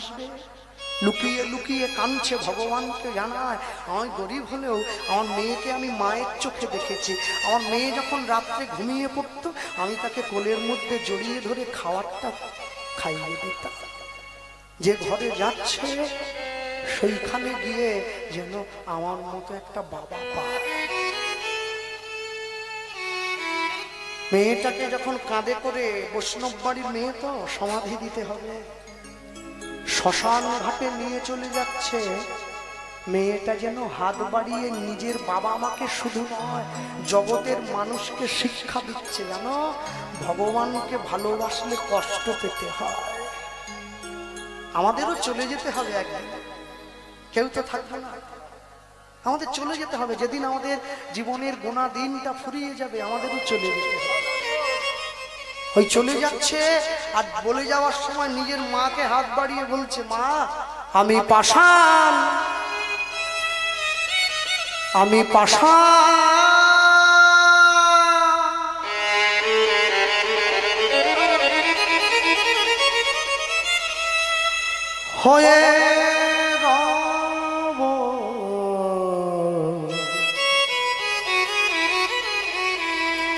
আসবে? লুকিয়ে লুকিয়ে কাঁদছে ভগবানকে জানায়, আমি গরিব হলেও আমার মেয়েকে আমি মায়ের চোখে দেখেছি। আমার মেয়ে যখন রাত্রে ঘুমিয়ে পড়তো, আমি তাকে কোলের মধ্যে জড়িয়ে ধরে খাবারটা খাইয়ে দিতাম। যে ঘরে যাচ্ছে, সেইখানে গিয়ে যেন আমার মতো একটা বাবা মেয়েটাকে যখন কাঁধে করে বৈষ্ণব বাড়ির মেয়ে তো সমাধি দিতে হবে। শ্মশান ঘাটে নিয়ে চলে যাচ্ছে। মেয়েটা যেন হাত বাড়িয়ে নিজের বাবা মাকে শুধু নয়, জগতের মানুষকে শিক্ষা দিচ্ছে জানো? ভগবানকে ভালোবাসলে কষ্ট পেতে হয়। আমাদেরও চলে যেতে হবে একদিন। কেউ তো থাকবে না। আমাদের চলে যেতে হবে। যেদিন আমাদের জীবনের গোনা দিনটা ফুরিয়ে যাবে, আমাদেরও চলে যেতে হবে। ওই চলে যাচ্ছে। আর বলে যাওয়ার সময় নিজের মাকে হাত বাড়িয়ে বলছে, মা, আমি পাষাণ। আমি পাষাণ। হয়ে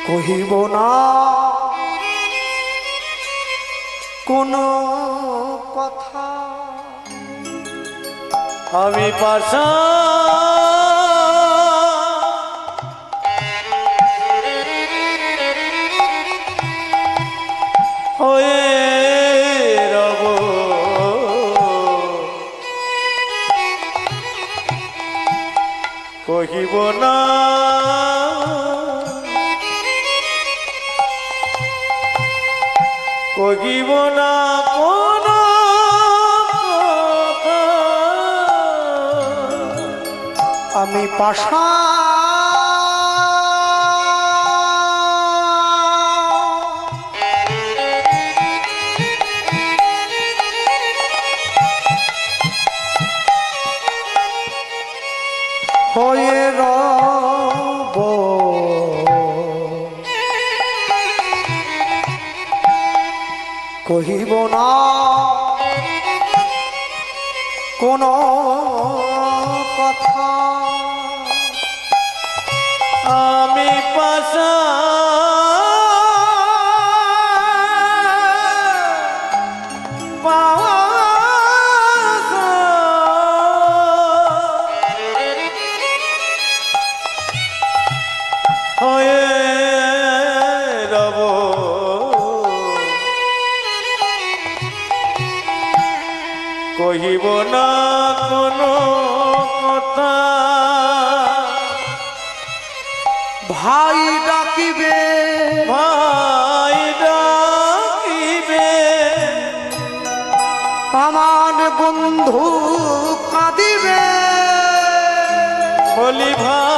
কহিব না। কোনো কথা। আমি পাশা। কহিব না। কহিব না কোন আমি পাশা কহিব না। কোন কথা। আমি পাশা হয়ে ডাকিবে ভাই ডাকিবে। আমার বন্ধু কাঁদিবে। বলি ভাই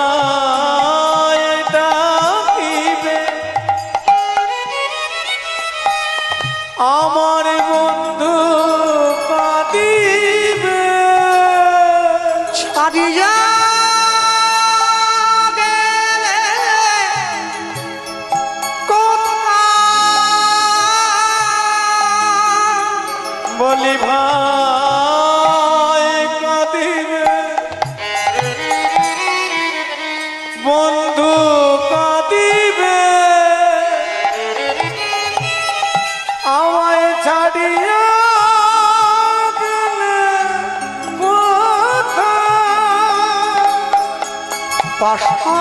পাশা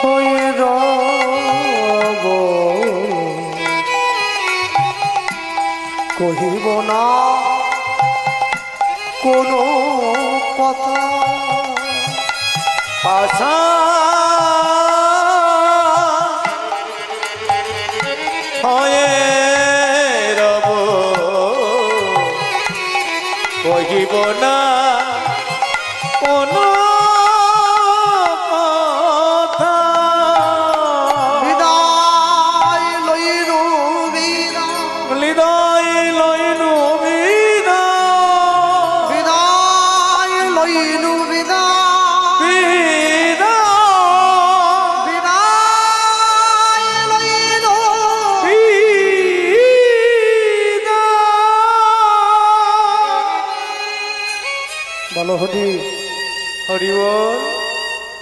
হয়ে কহিব না কোনো কথা। আশা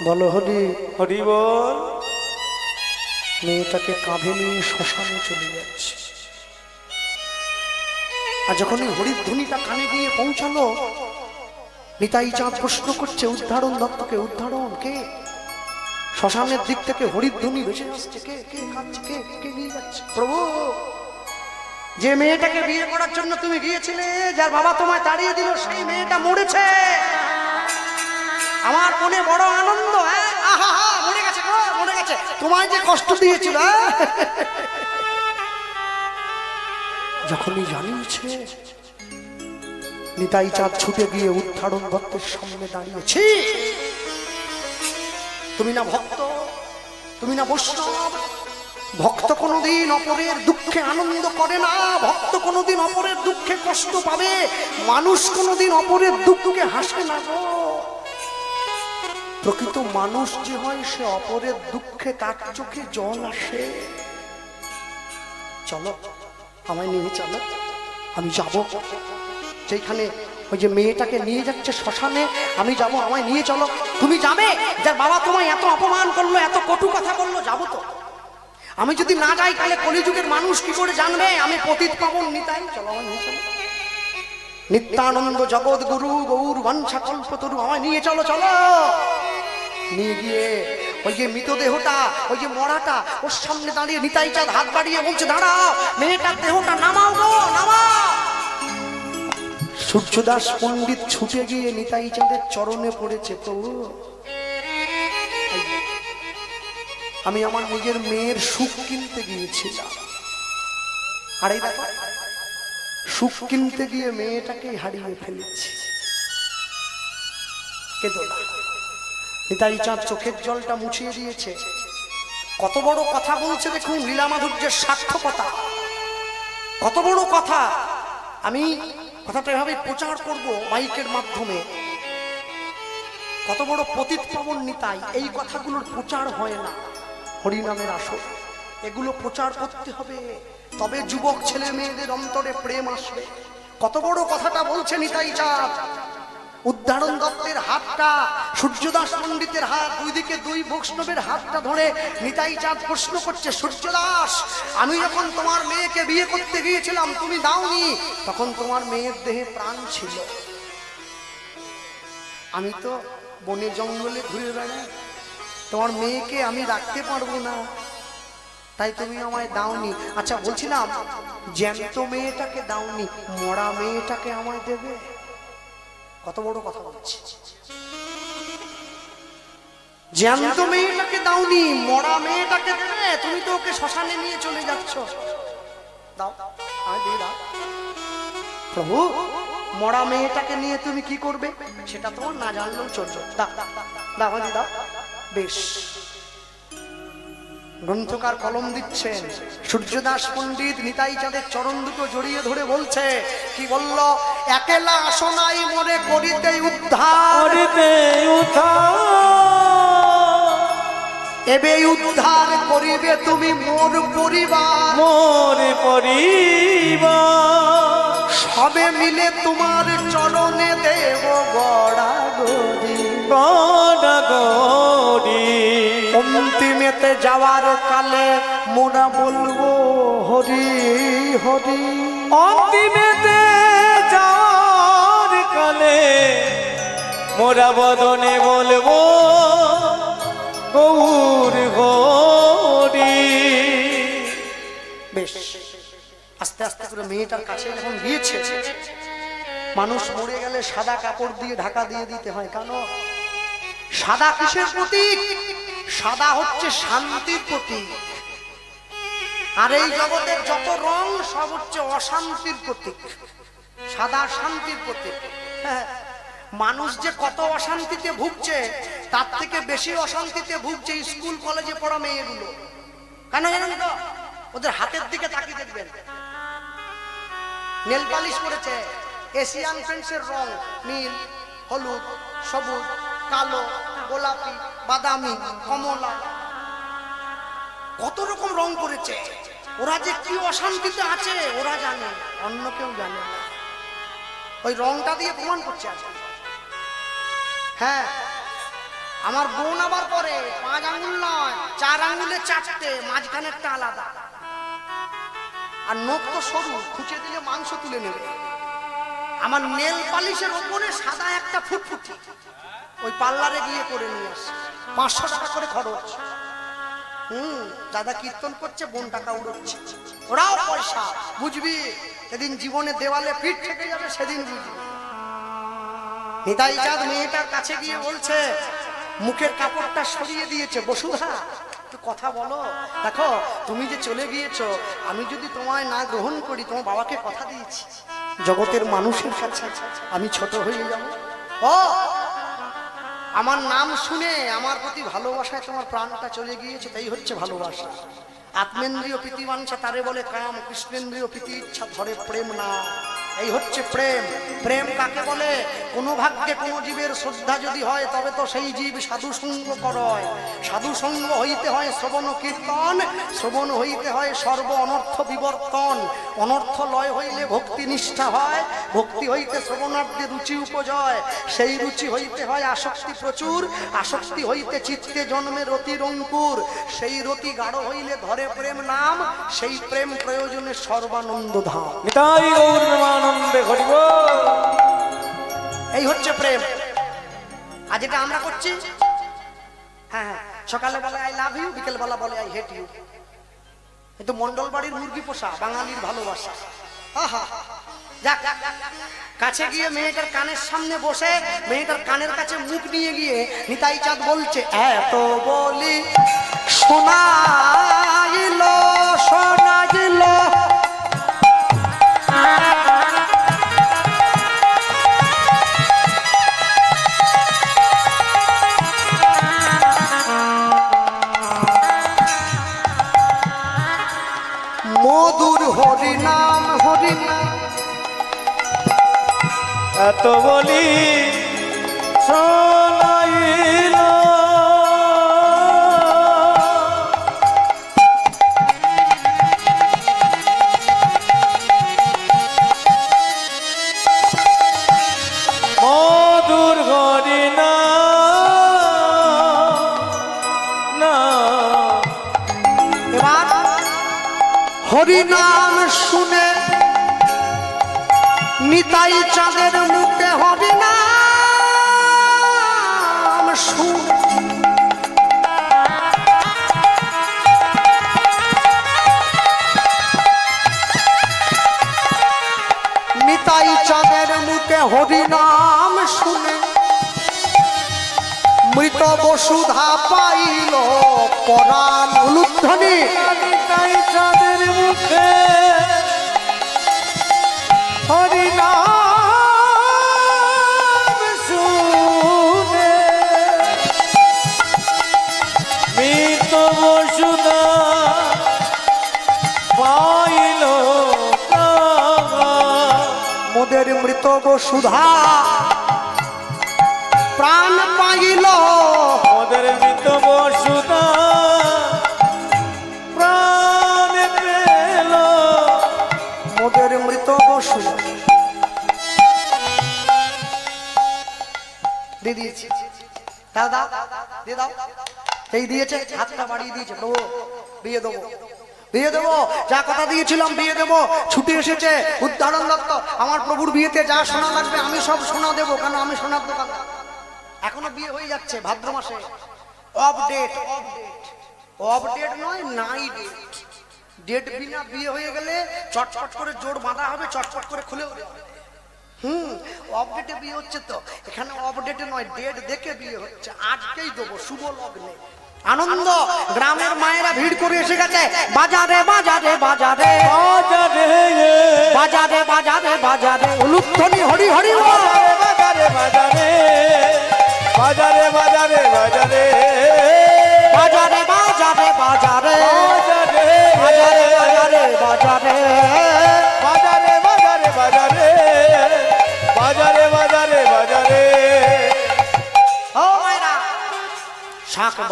বলো হরি হরি বল। মেয়েটাকে কাঁধে নিয়ে শ্মশানে চলে যাচ্ছে। আর যখন এই হরিধ্বনিটা কানে গিয়ে পৌঁছালো নিতাই চাঁদ প্রশ্ন করছে উদ্ধারণ দত্তকে উদ্ধারণ কে? শ্মশানের দিক থেকে হরিধ্বনি ভেসে আসছে কে কে কাঁদছে কে কে নিয়ে যাচ্ছে? প্রভু যে মেয়েটাকে বিয়ে করার জন্য তুমি গিয়েছিলে যার বাবা তোমায় তাড়িয়ে দিল সেই মেয়েটা মরেছে। আমার মনে বড় আনন্দ হ্যাঁ? তোমায় যে কষ্ট দিয়েছিল হ্যাঁ? যখনই জানিয়েছে, নিতাই চাঁদ ছুটে গিয়ে উদ্ধারণ দত্তের সামনে দাঁড়িয়েছি তুমি না ভক্ত, তুমি না বৈষ্ণব। ভক্ত কোনোদিন অপরের দুঃখে আনন্দ করে না। ভক্ত কোনোদিন অপরের দুঃখে কষ্ট পাবে। মানুষ কোনোদিন অপরের দুঃখকে হাসে না গো। প্রকৃত মানুষ যে হয়, সে অপরের দুঃখে তার চোখে জল আসে। চলো, আমায় নিয়ে চলো। আমি যাব। যেখানে ওই যে মেয়েটাকে নিয়ে যাচ্ছে শ্মশানে, আমি যাব, আমায় নিয়ে চলো। তুমি যাবে? যার বাবা তোমায় এত অপমান করল, এত কটু কথা বলল, যাব তো। আমি যদি না যাই, তাহলে কলিযুগের মানুষ কি করে জানবে? আমি পতিত পাবন নিতাই। চলো, আমায় নিয়ে চলো। নিত্যানন্দ জগৎ গুরু গৌর বংশা কল্পতরু, আমায় নিয়ে চলো চলো। নিয়ে গিয়ে ওই যে মৃতদেহটা, ওই যে মরাটা, ওর সামনে দাঁড়িয়ে নিতাই চাঁদ হাত বাড়িয়ে বলছে, দাঁড়াও, মেয়েটার দেহটা নামাও গো, নামাও! সূর্যদাস পণ্ডিত ছুটে গিয়ে নিতাই চাঁদের চরণে পড়েছে তো আমি আমার নিজের মেয়ের সুখ কিনতে গিয়েছিলাম আর এই ব্যাপার সুখ কিনতে গিয়ে মেয়েটাকে হারিয়ে ফেলেছি। কেঁদো না নিতাই চাঁদ চোখের জলটা মুছিয়ে দিয়েছে। কত বড় কথা বলছে দেখুন লীলা মাধুর্যের সার্থকতা। কত বড় কথা। আমি কথাটা এভাবে প্রচার করব মাইকের মাধ্যমে। কত বড় পতিত পাবন নিতাই, এই কথাগুলোর প্রচার হয় না। হরিনামের আসর, এগুলো প্রচার করতে হবে। তবে যুবক ছেলে মেয়েদের অন্তরে প্রেম আসবে। কত বড় কথাটা বলছে নিতাই চাঁদ। উদ্ধারণ দত্তের হাতটা, সূর্যদাস পণ্ডিতের হাত দুই দিকে দুই বৈষ্ণবের হাতটা ধরে নিতাই চাঁদ প্রশ্ন করছে, সূর্যদাস, আমি যখন তোমার মেয়েকে বিয়ে করতে গিয়েছিলাম, তুমি দাওনি, তখন তোমার মেয়ের দেহে প্রাণ ছিল। আমি তো বনে জঙ্গলে ঘুরে বেড়াই, তোমার মেয়েকে আমি রাখতে পারব না, তাই তুমি আমায় দাওনি। আচ্ছা বলছিলাম, জ্যান্ত মেয়েটাকে দাওনি, মরা মেয়েটাকে আমায় দেবে? কত বড় কথা বলছি। জ্যান্ত মেয়েটাকে দাওনি, মরা মেয়েটাকে তুমি তো ওকে শ্মশানে নিয়ে চলে যাচ্ছ। দাও আমি দিয়ে দাও। প্রভু, মরা মেয়েটাকে নিয়ে তুমি কি করবে? সেটা তোমার না জানলেও চলছো। দাও দাও দাও। বেশ। গ্রন্থকার কলম দিচ্ছেন। সূর্যদাস পণ্ডিত নিতাই চাঁদের চরণ দুটো জড়িয়ে ধরে বলছে কি বলল? একেলা আসনাই মনে করিতে উদ্ধার। এবে উদ্ধার করিবে তুমি মোর পরিবার। মোর পরিবার। সবে মিলে তোমার চরণে দেব গড়া গরি গড়ি অন্তিমেতে যাওয়ার কালে মোরা বলব হরি হরি। অন্তিমেতে যাওয়ার কালে মোরা বদনে বলব গৌর গৌরী করে মেয়েটার কাছে যখন গিয়েছে মানুষ মরে গেলে সাদা কাপড় দিয়ে ঢাকা দিয়ে দিতে হয়। কেন? সাদা কিসের প্রতীক? সাদা হচ্ছে শান্তির প্রতীক। আর এই জগতের যত রং সব হচ্ছে অশান্তির প্রতীক। সাদা শান্তির প্রতীক। হ্যাঁ, মানুষ যে কত অশান্তিতে ভুগছে তার থেকে বেশি অশান্তিতে ভুগছে স্কুল কলেজে পড়া মেয়েগুলো। কেন জানেন তো? ওদের হাতের দিকে তাকিয়ে দেখবেন। নেল পালিশ করেছে। এশিয়ান পেন্টসের রং নীল, হলুদ, সবুজ, কালো, গোলাপি, বাদামি, কমলা। কত রকম রং করেছে। ওরা যে কি অশান্তিতে আছে, ওরা জানে, অন্য কেউ জানে না। ওই রংটা দিয়ে প্রমাণ করছে হ্যাঁ আমার বোন আবার পরে, পাঁচ আঙুল নয়, চার আঙুলে চারটে, মাঝখানেরটা আলাদা। আর নখ তো সরু, খুঁচে দিলে মাংস তুলে নেবে। আমার নেল পালিশের ওপরে সাদা একটা ফুটফুটি। ওই পার্লারে গিয়ে করে নিয়ে আসে। পাঁচশো টাকা করে খরচ। হুম, দাদা কীর্তন করছে, বোন টাকা উড়োচ্ছে। ওরাও পয়সা, বুঝবি? সেদিন জীবনে দেওয়ালে পিঠ থেকে যাবে, সেদিন বুঝবি। নিতাই চাঁদ মেয়েটার কাছে গিয়ে বলছে, মুখের কাপড়টা সরিয়ে দিয়েছে বসুধা একটু কথা বলো। দেখো, তুমি যে চলে গিয়েছো, আমি যদি তোমায় না গ্রহণ করি, তোমার বাবাকে কথা দিয়েছি। জগতের মানুষের কাছে আমি ছোট হয়ে যাব। ও, আমার নাম শুনে, আমার প্রতি ভালোবাসায় তোমার প্রাণটা চলে গিয়েছে, তাই হচ্ছে ভালোবাসা। আত্মেন্দ্রীয় প্রীতিবাঞ্ছা, তারে বলে কাম, কৃষ্ণেন্দ্রীয় প্রীতি ইচ্ছা, ধরে প্রেম না। এই হচ্ছে প্রেম। প্রেম কাকে বলে? কোনো ভাগ্যে কোনো জীবের শ্রদ্ধা যদি হয়, তবে তো সেই জীব সাধু সঙ্গ করয় সাধু সঙ্গ হইতে হয় শ্রবণ কীর্তন, শ্রবণ হইতে হয় সর্ব অনর্থ বিবর্তন। অনর্থ লয় হইলে ভক্তি নিষ্ঠা হয়, ভক্তি হইতে শ্রবণার্থে রুচি উপজয়। সেই রুচি হইতে হয় আসক্তি প্রচুর, আসক্তি হইতে চিত্তে জন্মে রতির অঙ্কুর সেই রতি গাঢ় হইলে ধরে প্রেম নাম, সেই প্রেম প্রয়োজনে সর্বানন্দ ধাম। প্রেমানন্দে ঘটিব। এই হচ্ছে প্রেম। আজ এটা আমরা করছি হ্যাঁ হ্যাঁ সকালে বলে আই লাভ ইউ বিকেল বেলা বলে আই হেট ইউ এ তো মন্ডল বাড়ির মুরগি পোষা, বাঙালির ভালোবাসা। কাছে গিয়ে মেয়েটার কানের সামনে বসে, মেয়েটার কানের কাছে মুখ নিয়ে গিয়ে নিতাই চাঁদ বলছে, এত বলি শোনাইল শোনাইল এত বলি শোনাইল। মধুর হরি না না। এবার হরিনাম শুনে নিতাই চাঁদের মুখে হরিনাম শুনে নিতাই চাঁদের মুখে হরিনাম শুনে। মৃত বসুধা পাইল পরাণ। উলুধ্বনি তাই চাঁদের মুখে মোদের মৃত বসুধা। প্রাণ দিয়ে দাও। এই দিয়েছে, হাতটা বাড়িয়ে দিয়েছে দেবো। বিয়ে দেবো, যা কথা দিয়েছিলাম বিয়ে দেবো, ছুটে এসেছে দত্ত। আমার প্রভুর বিয়েতে যা সোনা লাগবে, আমি সব সোনা দেবো, কেন আমি সোনার দোকান? এখনও বিয়ে হয়ে যাচ্ছে, ভাদ্র মাসে। Off date off date off date নয়, নাই ডেট ডেট বিনা বিয়ে হয়ে গেলে চটচট করে জোর বাঁধা হবে চটচট করে হবে। হুম অপডেটে বিয়ে হচ্ছে তো এখানে অপডেটে নয় ডেট দেখে বিয়ে হচ্ছে আজকেই দেবো শুভ লগ্নে আনন্দ গ্রামের মায়েরা ভিড় করে এসে গেছে বাজারে বাজারে বাজারে বাজারে বাজারে বাজারে বাজারে উলুধ্বনি হরি হরি বাজারে বাজারে বাজারে বাজারে বাজারে বাজারে বাজারে বাজারে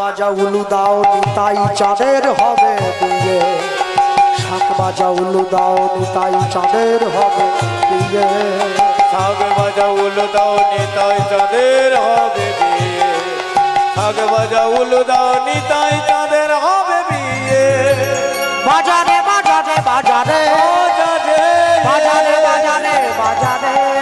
বাজা উলু দাও নিতাই চাঁদের হবে বিয়ে। শাক বাজা উলু দাও নিতাই চাঁদের হবে বিয়ে। শাক বাজা উলু দাও নিতাই চাঁদের হবে বিয়ে। ঢাক বাজা উলু দাও নিতাই চাঁদের হবে বিয়ে। বাজারে বাজারে বাজারে। বাজারে। বাজারে বাজারে বাজারে।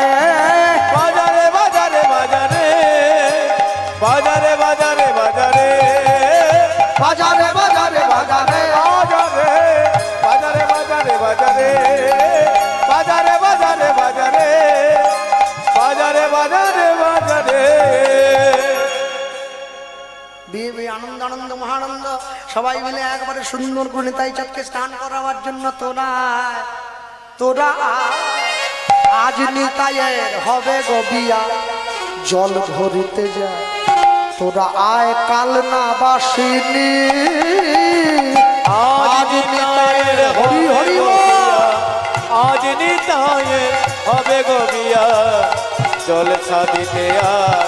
আনন্দ, মহানন্দ। সবাই মিলে একবারে সুন্দর করে তাই চাঁদকে স্নান করাবার জন্য তোরা তোরা। আজ নিতাইয়ের হবে গো বিয়া, জল ধরিতে যায় তোরা আয় কাল না বাসিনি। আজ নিতায়ের হরি হরি আজ নিতায়ের হবে গবিয়া জল সাদিতে আর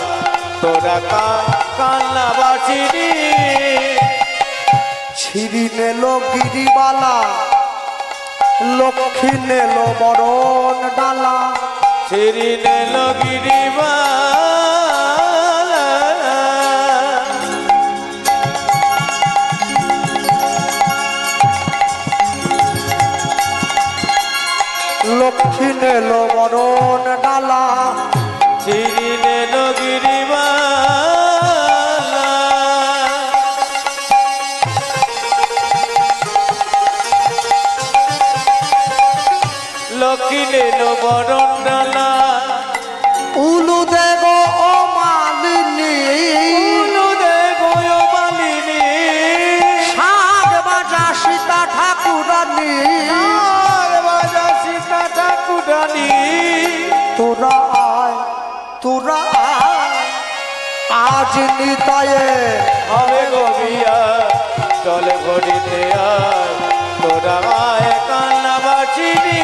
তোরা কা কান্না বাসিনি। ছিরি নেল গিরিবালা। লক্ষ্মী নেল বরণ ডালা। শ্রী নেল লক্ষ্মী নেল বরণ ডালা। শ্রী বরণ ডালা। উলু দেব ও মালিনী। উলু দেব ও মালিনী। সীতা ঠাকুরানী। সাত বাজা সীতা ঠাকুরানী। তোরা আয় তোরা আজ নিতায়ে হবে গবিয়া চলে ভরিতে আর তোরা আয় কান্না বাঁচিনি